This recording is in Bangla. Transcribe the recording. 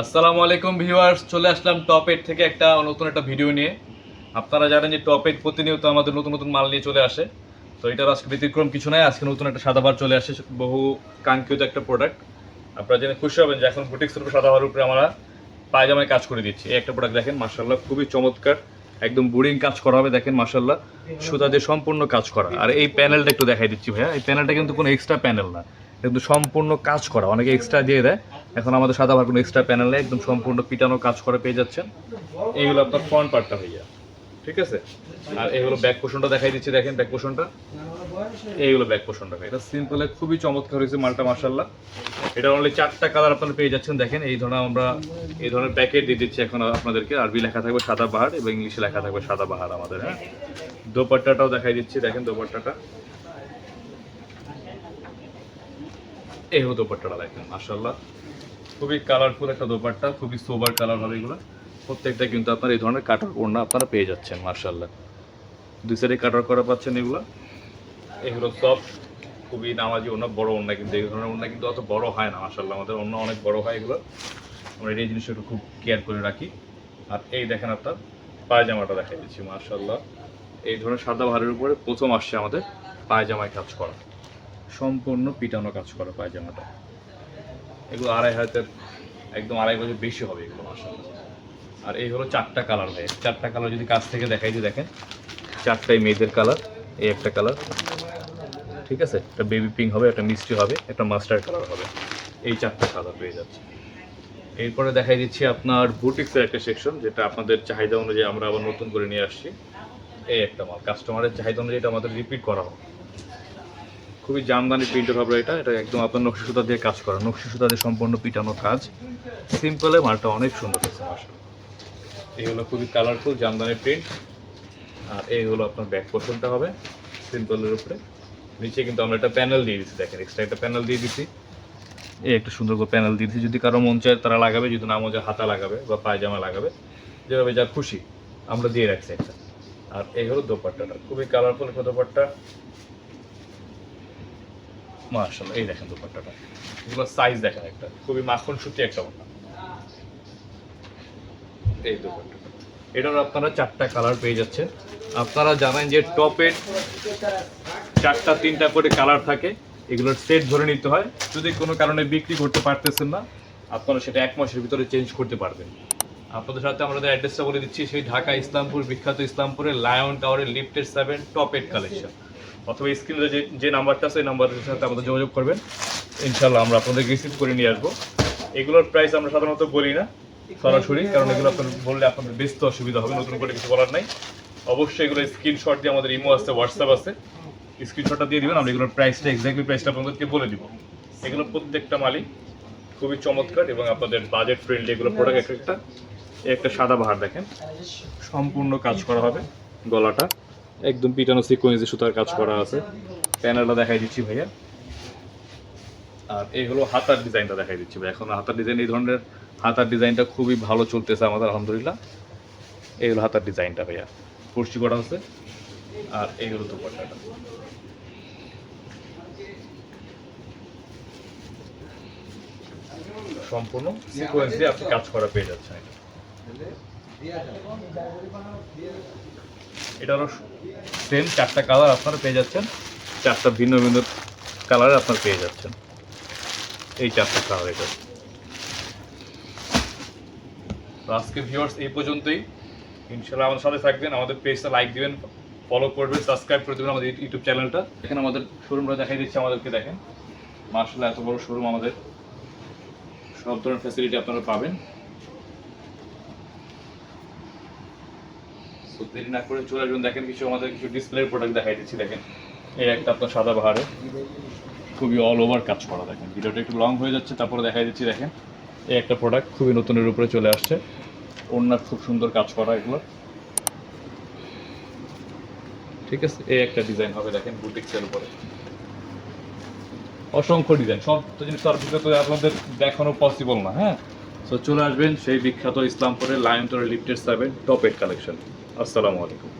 আসসালামু আলাইকুম ভিউয়ার্স, চলে আসলাম টপ এইট থেকে একটা নতুন একটা ভিডিও নিয়ে। আপনারা জানেন যে টপ এইট প্রতিনিয়ত আমাদের নতুন নতুন মাল নিয়ে চলে আসে। তো এটার আজকে ব্যতিক্রম কিছু নাই, আজকে নতুন একটা সাদাবার চলে আসে, বহু কাঙ্ক্ষিত একটা প্রোডাক্ট আপনারা জেনে খুশি হবেন যে এখন বুটিক্সের উপর সাদাবার উপরে আমরা পায়জামায় কাজ করে দিচ্ছি। এই একটা প্রোডাক্ট দেখেন মার্শাল্লাহ খুবই চমৎকার। একদম বোরিং কাজ করা হবে, দেখেন মার্শাল্লাহ সুতা দিয়ে সম্পূর্ণ কাজ করা। আর এই প্যানেলটা একটু দেখাই দিচ্ছি ভাইয়া, এই প্যানেলটা কিন্তু কোনো এক্সট্রা প্যানেল না, কিন্তু সম্পূর্ণ কাজ করা, অনেকে এক্সট্রা দিয়ে দেয়। এখন আমাদের সাদা ভার কোনো এক্সট্রা প্যানেলে একদম সম্পূর্ণ পিটানো কাজ করা পেয়ে যাচ্ছেন। এইগুলো আপনার ফ্রন্ট পার্টটা হইয়া ঠিক আছে? আর এইগুলো ব্যাক পোষণটা দেখাই দিচ্ছি, দেখেন ব্যাক পোষণটা এইগুলো ব্যাক পোষণটা এটা সিম্পলে খুবই চমৎকার হয়েছে মালটা মার্শাল্লাহ এটা অনলি চারটা কালার আপনারা পেয়ে যাচ্ছেন, দেখেন, এই ধরনের আমরা, এই ধরনের প্যাকেট দিয়ে দিচ্ছি এখন আপনাদেরকে। আরবি লেখা থাকবে সাদা বাহার এবং ইংলিশে লেখা থাকবে সাদা বাহার আমাদের হ্যাঁ? দোপাট্টাটাও দেখাই দিচ্ছি, দেখেন দোপাট্টাটা। এই হলো দোপাট্টাটা দেখেন মার্শাল্লাহ খুবই কালারফুল একটা দোপাট্টা, খুবই সোবার কালার হবে এগুলো। প্রত্যেকটা কিন্তু আপনার এই ধরনের কাটার ওড়না আপনারা পেয়ে যাচ্ছেন মার্শাল্লাহ দুই সাইডে কাটার করা পাচ্ছেন এগুলো। এগুলো সব খুবই নামাজি ওনা বড় ওড়না কিন্তু, এই ধরনের ওনা কিন্তু অত বড় হয় না মার্শাল্লাহ আমাদের অন্য অনেক বড় হয় এগুলো। আমরা এই জিনিসটা একটু খুব কেয়ার করে রাখি। আর এই দেখেন আপনার পায়জামাটা দেখাই দিচ্ছি মার্শাল্লাহ এই ধরনের সাদা ভারের উপরে প্রথম আসছে আমাদের পায়জামায় কাজ করা। সম্পূর্ণ পিটানো কাজ করা পায়জামাটা। এগুলো আড়াই হাজার, একদম আড়াই বছর বেশি হবে এগুলো মার্শাল্লাহ আর এই হলো চারটা কালার ভাই। চারটা কালার যদি কাছ থেকে দেখাই দিই দেখেন, চারটাই মেয়েদের কালার, এই একটা কালার। ঠিক আছে? একটা বেবি পিঙ্ক হবে, একটা মিষ্টি হবে, একটা মাস্টার্ড কালার হবে। এই চারটা কালার পেয়ে যাচ্ছে। এরপরে দেখাই দিচ্ছি আপনার বুটিক্সের একটা সেকশন যেটা আপনাদের চাহিদা অনুযায়ী আমরা আবার নতুন করে নিয়ে আসছি। এই একটা মাল। কাস্টমারের চাহিদা অনুযায়ী এটা আমাদের রিপিট করা হবে। খুবই জামদানি প্রিন্টের হবে এটা এটা একদম আপনার নকশি সুতা দিয়ে কাজ করা, নকশি সুতা দিয়ে সম্পূর্ণ পিটানো কাজ। সিম্পলে মালটা অনেক সুন্দর হয়েছে মাসা এই হলো খুবই কালারফুল জামদানি প্রিন্ট আর এই হলো আপনার ব্যাক পোর্শনটা হবে সিম্পলের উপরে। নিচে কিন্তু আমরা একটা প্যানেল দিয়ে দিচ্ছি দেখেন এক্সট্রা একটা প্যানেল দিয়ে দিচ্ছি এই একটা সুন্দর করে প্যানেল দিয়ে দিচ্ছি যদি কারও মন চায় তারা লাগাবে, যদি না মন চায় হাতা লাগাবে বা পায়জামা লাগাবে, যেভাবে যা খুশি আমরা দিয়ে রাখছি একটা। আর এই হলো দোপাট্টাটা, খুবই কালারফুল একটা দোপাট্টা। মার্শাল এই দেখেন দোপাট্টাটা। এগুলো সাইজ দেখেন একটা, খুবই মাখন সুতি একটা ওড়না এই দোপাট্টাটা। এটার আপনারা চারটা কালার পেয়ে যাচ্ছেন। আপনারা জানেন যে টপের চারটা, তিনটা করে কালার থাকে, এগুলোর সেট ধরে নিতে হয়। যদি কোনো কারণে বিক্রি করতে পারতেছেন না, আপনারা সেটা এক মাসের ভিতরে চেঞ্জ করতে পারবেন। আপনাদের সাথে আমাদের অ্যাড্রেসটা বলে দিচ্ছি। সেই ঢাকা ইসলামপুর, বিখ্যাত ইসলামপুরের লায়ন টাওয়ারের লিফটের সেভেন টপ এইট কালেকশন অথবা স্ক্রিনে যে যে নাম্বারটা সেই নাম্বারের সাথে আমাদের যোগাযোগ করবেন। ইনশাল্লাহ আমরা আপনাদের রিসিভ করে নিয়ে আসব। এগুলোর প্রাইস আমরা সাধারণত বলি না, সরাসরি, কারণ এগুলো আপনার বললে আপনাদের বেচতে অসুবিধা হবে, নতুন করে কিছু বলার নাই। অবশ্যই এগুলো স্ক্রিনশট দিয়ে আমাদের ইমো আছে হোয়াটসঅ্যাপ আছে। স্ক্রিনশটটা দিয়ে দিবেন, আমরা এগুলোর প্রাইসটা এক্স্যাক্টলি প্রাইসটা আপনাদেরকে বলে দিব। এগুলো প্রত্যেকটা মালিক খুবই চমৎকার এবং আপনাদের বাজেট ফ্রেন্ডলি এগুলো প্রোডাক্ট এক একটা। একটা সাদা বাহার দেখেন। সম্পূর্ণ কাজ করা হবে গলাটা। একদম পিটানো সিকোয়েন্সে সুতার কাজ করা আছে। প্যানেলটা দেখাই দিচ্ছি ভাইয়া। আর এই হলো হাতার ডিজাইনটা দেখাই দিচ্ছি ভাই এখন হাতার ডিজাইন এই ধরনের হাতার ডিজাইনটা খুবই ভালো চলতেছে আমাদের, আলহামদুলিল্লাহ। এই হলো হাতার ডিজাইনটা ভাইয়া। পড়ছি করা আছে। আর এই হলো দুপাট্টাটা। সম্পূর্ণ সিকোয়েন্স দিয়ে আপনি কাজ করা পেয়ে যাচ্ছেন। এটা এটারও সেম চারটা কালার আপনারা পেয়ে যাচ্ছেন। চারটা ভিন্ন ভিন্ন কালারে আপনারা পেয়ে যাচ্ছেন। এই চারটা কালার এটা। আজকে ভিউয়ার্স এই পর্যন্তই। ইনশাল্লাহ আমাদের সাথে থাকবেন, আমাদের পেজটা লাইক দিবেন ফলো করবেন সাবস্ক্রাইব করে দেবেন আমাদের ইউটিউব চ্যানেলটা এখানে আমাদের শোরুমটা দেখাই দিচ্ছে, আমাদেরকে দেখেন। মার্শাল এত বড় শোরুম আমাদের। সব ধরনের ফ্যাসিলিটি আপনারা পাবেন। তো দেরি না করে চলে আসবেন। দেখেন কিছু আমাদের কিছু ডিসপ্লে প্রোডাক্ট দেখাই দিচ্ছি, দেখেন। এই একটা আপনার সাদা বাহারে খুবই অল ওভার কাজ করা, দেখেন। ভিডিওটা একটু লং হয়ে যাচ্ছে, তারপরে দেখাই দিচ্ছি, দেখেন। এই একটা প্রোডাক্ট খুবই নতুনের উপরে চলে আসছে। ওনার খুব সুন্দর কাজ করা এগুলো। ঠিক আছে, এই একটা ডিজাইন হবে, দেখেন বুটিক্সের উপরে। অসংখ্য ডিজাইন সব তো জিনিস তো আপনাদের দেখানো পসিবল না হ্যাঁ? তো চলে আসবেন সেই বিখ্যাত ইসলামপুরের lion lifted seven top eight collection আসসালামু আলাইকুম।